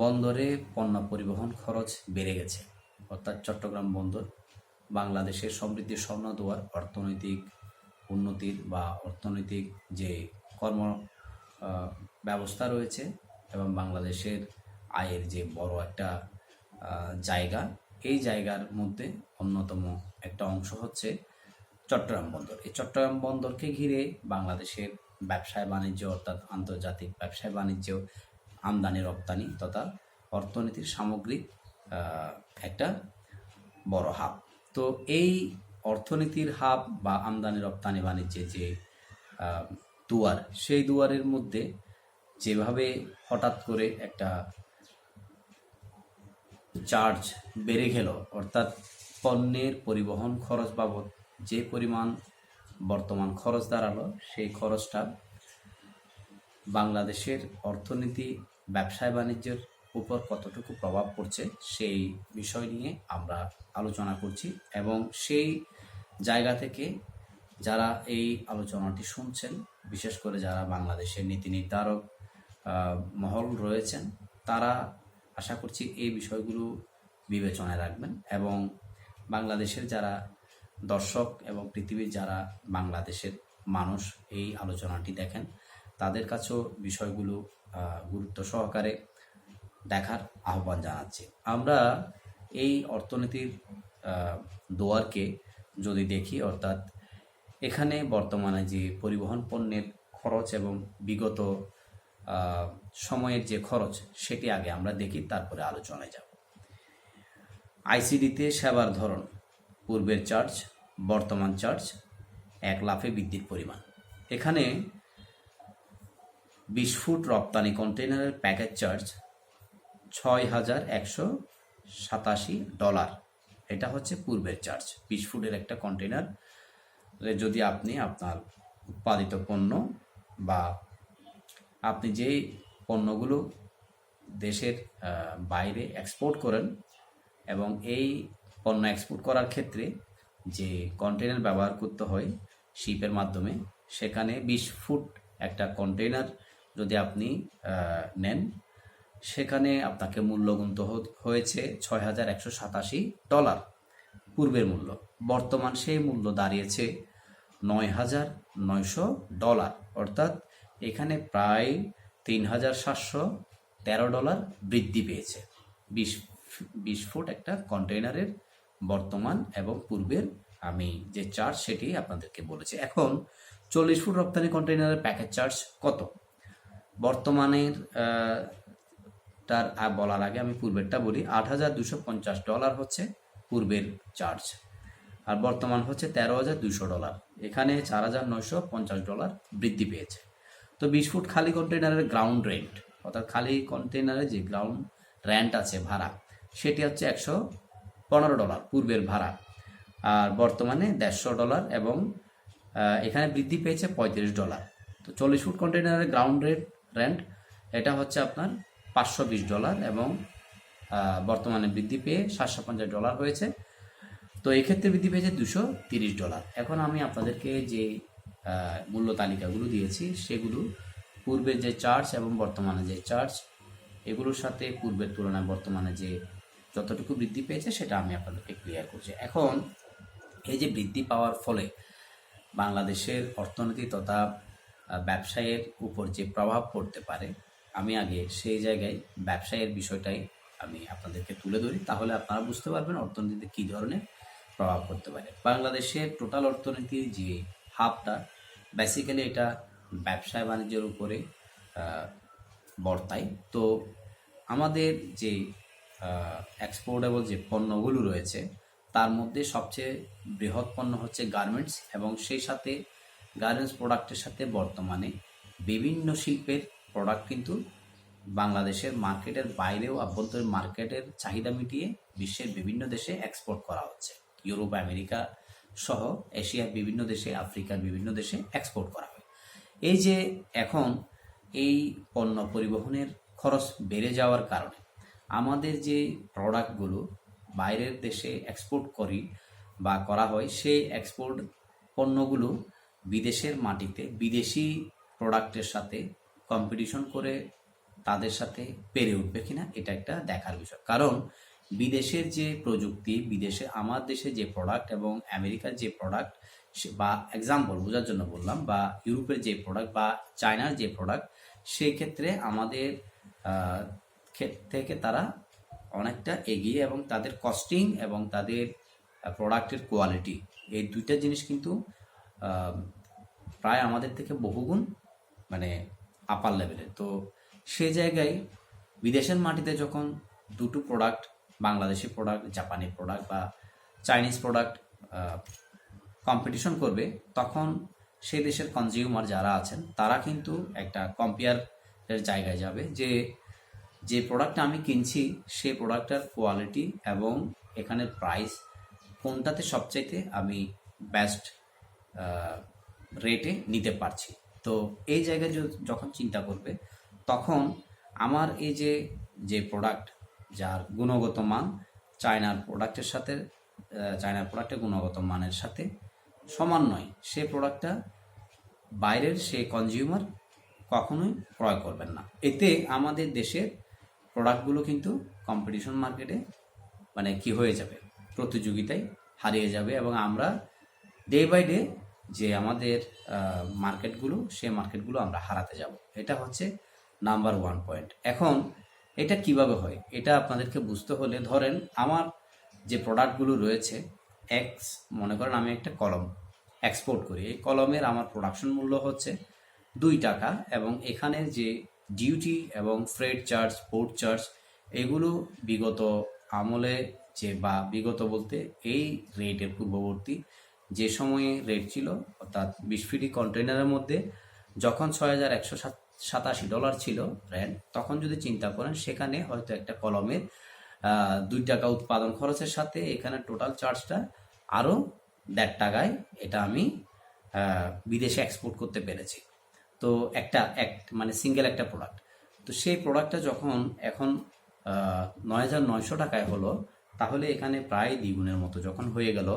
বন্দরে পণ্য পরিবহন খরচ বেড়ে গেছে। অর্থাৎ চট্টগ্রাম বন্দর বাংলাদেশের সমৃদ্ধির স্বর্ণদুয়ার অর্থনৈতিক উন্নতির বা অর্থনৈতিক যে কর্ম ব্যবস্থা রয়েছে এবং বাংলাদেশের আয়ের যে বড় একটা জায়গা, এই জায়গার মধ্যে অন্যতম একটা অংশ হচ্ছে চট্টগ্রাম বন্দর। এই চট্টগ্রাম বন্দরকে ঘিরে বাংলাদেশের ব্যবসায় বাণিজ্য অর্থাৎ আন্তর্জাতিক ব্যবসায় বাণিজ্য আমদানি, রপ্তানি তথা অর্থনীতির সামগ্রিক একটা বড় হাব। তো এই অর্থনীতির হাব বা আমদানি, রপ্তানি বাণিজ্যের যে দুয়ার, সেই দুয়ারের মধ্যে যেভাবে হঠাৎ করে একটা চার্জ বেড়ে গেল, অর্থাৎ পণ্যের পরিবহন খরচ বাবদ যে পরিমাণ বর্তমান খরচ দাঁড়াল, সেই খরচটা বাংলাদেশের অর্থনীতি ব্যবসায় বাণিজ্যের উপর কতটুকু প্রভাব পড়ছে সেই বিষয় নিয়ে আমরা আলোচনা করছি এবং সেই জায়গা থেকে যারা এই আলোচনাটি শুনছেন, বিশেষ করে যারা বাংলাদেশের নীতি নির্ধারক মহল রয়েছেন, তারা আশা করছি এই বিষয়গুলো বিবেচনায় রাখবেন এবং বাংলাদেশের যারা দর্শক এবং পৃথিবীর যারা বাংলাদেশের মানুষ এই আলোচনাটি দেখেন তাদের কাছেও বিষয়গুলো গুরুত্ব সহকারে দেখার আহ্বান জানাচ্ছি। আমরা এই অর্থনীতির দোয়ারকে যদি দেখি, অর্থাৎ এখানে বর্তমানে যে পরিবহন পণ্যের খরচ এবং বিগত সময়ের যে খরচ, সেটি আগে আমরা দেখি, তারপরে আলোচনায় যাব। আইসিডিতে সেবার ধরন, পূর্বের চার্জ, বর্তমান চার্জ এক লাফে বৃদ্ধির পরিমাণ। এখানে বিশ ফুট রপ্তানি কন্টেইনারের প্যাকেজ চার্জ ছয় হাজার একশো সাতাশি ডলার। এটা হচ্ছে পূর্বের চার্জ। বিশ ফুটের একটা কন্টেইনার যদি আপনি আপনার উৎপাদিত পণ্য বা আপনি যেই পণ্যগুলো দেশের বাইরে এক্সপোর্ট করেন এবং এই পণ্য এক্সপোর্ট করার ক্ষেত্রে যে কন্টেনার ব্যবহার করতে হয় শিপের মাধ্যমে, সেখানে বিশ ফুট একটা কন্টেনার যদি আপনি নেন, সেখানে আপনাকে মূল্য গুনতে হয়েছে ছয় হাজার একশো সাতাশি ডলার পূর্বের মূল্য। বর্তমান সেই মূল্য দাঁড়িয়েছে নয় হাজার নয়শো ডলার। অর্থাৎ এখানে প্রায় তিন হাজার সাতশো তেরো ডলার বৃদ্ধি পেয়েছে। বিশ বিশ ফুট একটা কন্টেইনারের বর্তমান এবং পূর্বের আমি যে চার্জ সেটি আপনাদেরকে বলেছি। এখন চল্লিশ ফুট রপ্তানি কন্টেইনারের প্যাকেজ চার্জ কত? বর্তমানের তার বলার আগে আমি পূর্বেরটা বলি, আট হাজার দুশো পঞ্চাশ ডলার হচ্ছে পূর্বের চার্জ। আর বর্তমান হচ্ছে তেরো হাজার দুশো ডলার। এখানে চার হাজার নয়শো পঞ্চাশ ডলার বৃদ্ধি পেয়েছে। তো বিশ ফুট খালি কন্টেইনারের গ্রাউন্ড রেন্ট অর্থাৎ খালি কন্টেইনারে যে গ্রাউন্ড রেন্ট আছে ভাড়া, সেটি হচ্ছে একশো পনেরো ডলার পূর্বের ভাড়া। আর বর্তমানে দেড়শো ডলার এবং এখানে বৃদ্ধি পেয়েছে পঁয়ত্রিশ ডলার। তো চল্লিশ ফুট কন্টেইনারের গ্রাউন্ড রেট রেন্ট এটা হচ্ছে আপনার পাঁচশো বিশ ডলার এবং বর্তমানে বৃদ্ধি পেয়ে সাতশো পঞ্চাশ ডলার হয়েছে। তো এক্ষেত্রে বৃদ্ধি পেয়েছে দুশো তিরিশ ডলার। এখন আমি আপনাদেরকে যে মূল্য তালিকাগুলো দিয়েছি, সেগুলো পূর্বের যে চার্জ এবং বর্তমানে যে চার্জ, এগুলোর সাথে পূর্বের তুলনায় বর্তমানে যে যতটুকু বৃদ্ধি পেয়েছে, সেটা আমি আপনাদেরকে ক্লিয়ার করছি। এখন এই যে বৃদ্ধি পাওয়ার ফলে বাংলাদেশের অর্থনীতি তথা ব্যবসায়ের উপর যে প্রভাব পড়তে পারে, আমি আগে সেই জায়গায় ব্যবসায়ের বিষয়টাই আমি আপনাদেরকে তুলে ধরি, তাহলে আপনারা বুঝতে পারবেন অর্থনীতিতে কী ধরনের প্রভাব পড়তে পারে। বাংলাদেশের টোটাল অর্থনীতির যে হাবটা বেসিক্যালি এটা ব্যবসায় বাণিজ্যের উপরে বর্তায়। তো আমাদের যে এক্সপোর্টেবল যে পণ্যগুলো রয়েছে, তার মধ্যে সবচেয়ে বৃহৎ পণ্য হচ্ছে গার্মেন্টস এবং সেই সাথে গার্মেন্টস প্রোডাক্টের সাথে বর্তমানে বিভিন্ন শিল্পের প্রোডাক্ট কিন্তু বাংলাদেশের মার্কেটের বাইরেও আভ্যন্তরীণ মার্কেটের চাহিদা মিটিয়ে বিশ্বের বিভিন্ন দেশে এক্সপোর্ট করা হচ্ছে। ইউরোপ, আমেরিকা সহ এশিয়ার বিভিন্ন দেশে, আফ্রিকার বিভিন্ন দেশে এক্সপোর্ট করা হয়। এই যে এখন এই পণ্য পরিবহনের খরচ বেড়ে যাওয়ার কারণে আমাদের যে প্রোডাক্টগুলো বাইরের দেশে এক্সপোর্ট করি বা করা হয়, সেই এক্সপোর্ট পণ্যগুলো বিদেশের মাটিতে, বিদেশি প্রোডাক্টের সাথে কম্পিটিশন করে তাদের সাথে পেরে উঠবে কিনা, এটা একটা দেখার বিষয়। কারণ বিদেশের যে প্রযুক্তি, বিদেশে আমার দেশে যে প্রোডাক্ট এবং আমেরিকার যে প্রোডাক্ট বা এক্সাম্পল বোঝার জন্য বললাম, বা ইউরোপের যে প্রোডাক্ট বা চায়নার যে প্রোডাক্ট সেই ক্ষেত্রে আমাদের থেকে তারা অনেকটা এগিয়ে এবং তাদের কস্টিং এবং তাদের প্রোডাক্টের কোয়ালিটি এই দুইটা জিনিস কিন্তু প্রায় আমাদের থেকে বহুগুণ মানে আপার লেভেলের তো সে জায়গায় বিদেশের মাটিতে যখন দুটো প্রোডাক্ট বাংলাদেশি প্রোডাক্ট জাপানি প্রোডাক্ট বা চাইনিজ প্রোডাক্ট কম্পিটিশন করবে, তখন সেই দেশের কনজিউমার যারা আছেন, তারা কিন্তু একটা কম্পেয়ারের জায়গায় যাবে যে যে প্রোডাক্টটা আমি কিনছি, সেই প্রোডাক্টটার কোয়ালিটি এবং এখানের প্রাইস কোনটাতে সবচাইতে আমি বেস্ট রেটে নিতে পারছি। তো এই জায়গায় যখন চিন্তা করবে, তখন আমার এই যে যে প্রোডাক্ট যার গুণগত মান চায়নার প্রোডাক্টের সাথে চায়নার প্রোডাক্টের গুণগত মানের সাথে সমান নয়। সে প্রোডাক্টটা বাইরের সে কনজিউমার কখনোই ক্রয় করবেন না। এতে আমাদের দেশের প্রোডাক্টগুলো কিন্তু কম্পিটিশন মার্কেটে মানে কি হয়ে যাবে? প্রতিযোগিতায় হারিয়ে যাবে এবং আমরা ডে বাই ডে যে আমাদের মার্কেটগুলো, সেই মার্কেটগুলো আমরা হারাতে যাব। এটা হচ্ছে নাম্বার ওয়ান পয়েন্ট। এখন এটা কীভাবে হয়? এটা আপনাদেরকে বুঝতে হলে ধরেন আমার যে প্রোডাক্টগুলো রয়েছে এক্স মনে করেন আমি একটা কলম এক্সপোর্ট করি। এই কলমের আমার প্রোডাকশন মূল্য হচ্ছে দুই টাকা এবং এখানে যে ডিউটি এবং ফ্রেড চার্জ পোর্ট চার্জ এগুলো বিগত আমলে যে বা বিগত বলতে এই রেটের পূর্ববর্তী যে সময়ে রেট ছিল, অর্থাৎ বিশ ফিটি কন্টেনারের মধ্যে যখন ছয় হাজার একশো সাতাশি ডলার ছিল র্যান্ড তখন যদি চিন্তা করেন, সেখানে হয়তো একটা কলমের দুই টাকা উৎপাদন খরচের সাথে এখানে টোটাল চার্জটা আরও দেড় টাকায় এটা আমি বিদেশে এক্সপোর্ট করতে পেরেছি। তো একটা, এক মানে সিঙ্গেল একটা প্রোডাক্ট তো সেই প্রোডাক্টটা যখন এখন নয় হাজার নয়শো টাকায় হলো, তাহলে এখানে প্রায় দ্বিগুণের মতো যখন হয়ে গেল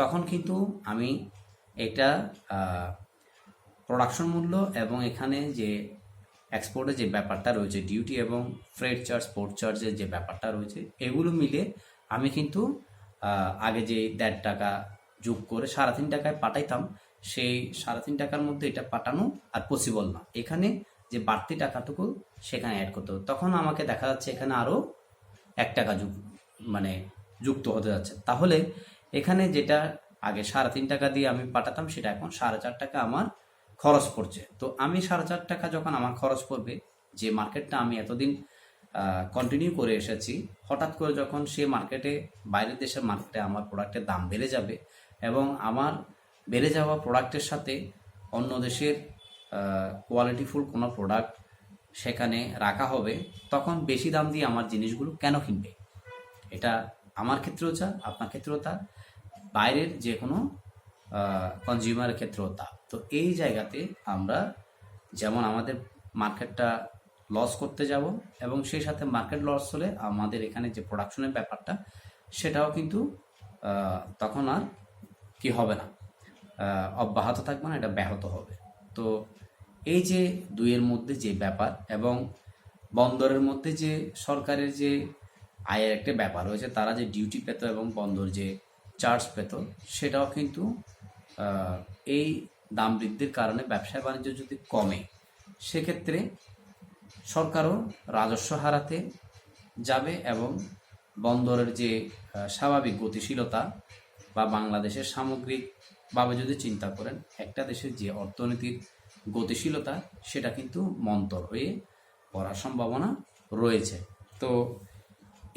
তখন কিন্তু আমি এটা প্রোডাকশন মূল্য এবং এখানে যে এক্সপোর্টের যে ব্যাপারটা রয়েছে ডিউটি এবং ফ্রেড চার্জ পোর্ট চার্জের যে ব্যাপারটা রয়েছে, এগুলো মিলে আমি কিন্তু আগে যে দেড় টাকা যোগ করে সাড়ে তিন টাকায় পাঠাইতাম, সেই সাড়ে তিন টাকার মধ্যে এটা পাঠানো আর পসিবল না। এখানে যে বাড়তি টাকাটুকু সেখানে অ্যাড করতে হবে। তখন আমাকে দেখা যাচ্ছে এখানে আরও এক টাকা যুগ মানে যুক্ত হতে যাচ্ছে। তাহলে এখানে যেটা আগে সাড়ে তিন টাকা দিয়ে আমি পাঠাতাম, সেটা এখন সাড়ে চার টাকা আমার খরচ পড়ছে। তো আমি সাড়ে চার টাকা যখন আমার খরচ পড়বে, যে মার্কেটটা আমি এতদিন কন্টিনিউ করে এসেছি, হঠাৎ করে যখন সে মার্কেটে, বাইরের দেশের মার্কেটে আমার প্রোডাক্টের দাম বেড়ে যাবে এবং আমার বেড়ে যাওয়া প্রোডাক্টের সাথে অন্য দেশের কোয়ালিটিফুল কোনো প্রোডাক্ট সেখানে রাখা হবে, তখন বেশি দাম দিয়ে আমার জিনিসগুলো কেন কিনবে? এটা আমার ক্ষেত্রেও যা, আপনার ক্ষেত্রেও তা। বাইরের যে কোনো কনজিউমারের ক্ষেত্রেও তা। তো এই জায়গাতে আমরা যেমন আমাদের মার্কেটটা লস করতে যাব এবং সেই সাথে মার্কেট লস হলে আমাদের এখানে যে প্রোডাকশনের ব্যাপারটা, সেটাও কিন্তু তখন আর কি হবে না। অব্যাহত থাকবে না, এটা ব্যাহত হবে। তো এই যে দুইয়ের মধ্যে যে ব্যাপার এবং বন্দরের মধ্যে যে সরকারের যে আয়ের একটা ব্যাপার রয়েছে, তারা যে ডিউটি পেত এবং বন্দর যে চার্জ পেত সেটাও কিন্তু এই দাম বৃদ্ধির কারণে ব্যবসা বাণিজ্য যদি কমে, সেক্ষেত্রে সরকারও রাজস্ব হারাতে যাবে এবং বন্দরের যে স্বাভাবিক গতিশীলতা বা বাংলাদেশের সামগ্রিকভাবে যদি চিন্তা করেন, একটা দেশের যে অর্থনীতির গতিশীলতা, সেটা কিন্তু মন্তর হয়ে পড়ার সম্ভাবনা রয়েছে। তো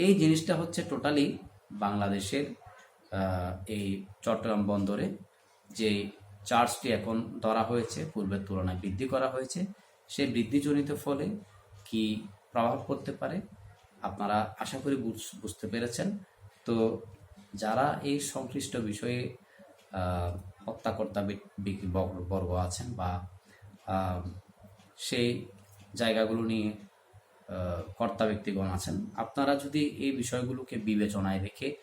এই জিনিসটা হচ্ছে টোটালি বাংলাদেশের এই চট্টগ্রাম বন্দরে যে চার্জটি এখন ধরা হয়েছে, পূর্বের তুলনায় বৃদ্ধি করা হয়েছে, সে বৃদ্ধিজনিত ফলে কি প্রভাব পড়তে পারে? আপনারা আশা করি বুঝ- বুঝতে পেরেছেন। তো যারা এই সংশ্লিষ্ট বিষয়ে হত্যাকর্তা বর্গ- আছেন বা সেই জায়গাগুলো নিয়ে কর্তা ব্যক্তিগণ আছেন, আপনারা যদি এই বিষয়গুলোকে বিবেচনায় রেখে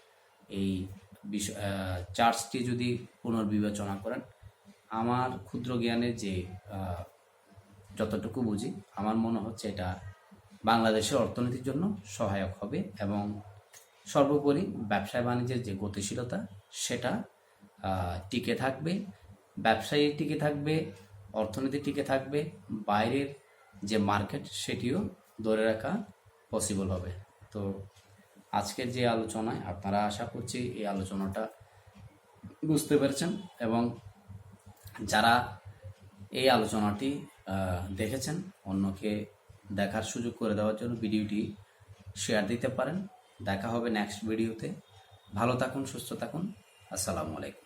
এই চার্জটি যদি পুনর্বিবেচনা করেন, আমার ক্ষুদ্র জ্ঞানের যে যতটুকু বুঝি, আমার মনে হচ্ছে এটা বাংলাদেশের অর্থনীতির জন্য সহায়ক হবে এবং সর্বোপরি ব্যবসায় বাণিজ্যের যে গতিশীলতা, সেটা টিকে থাকবে, ব্যবসায়ী টিকে থাকবে, অর্থনীতি টিকে থাকবে, বাইরের যে মার্কেট, সেটিও ধরে রাখা পসিবল হবে। তো আজকের যে আলোচনায় আপনারা আশা করছি এই আলোচনাটা বুঝতে পেরেছেন এবং যারা এই আলোচনাটি দেখেছেন, অন্যকে দেখার সুযোগ করে দেওয়ার জন্য ভিডিওটি শেয়ার দিতে পারেন। দেখা হবে নেক্সট ভিডিওতে ভালো থাকুন, সুস্থ থাকুন। আসসালামু আলাইকুম।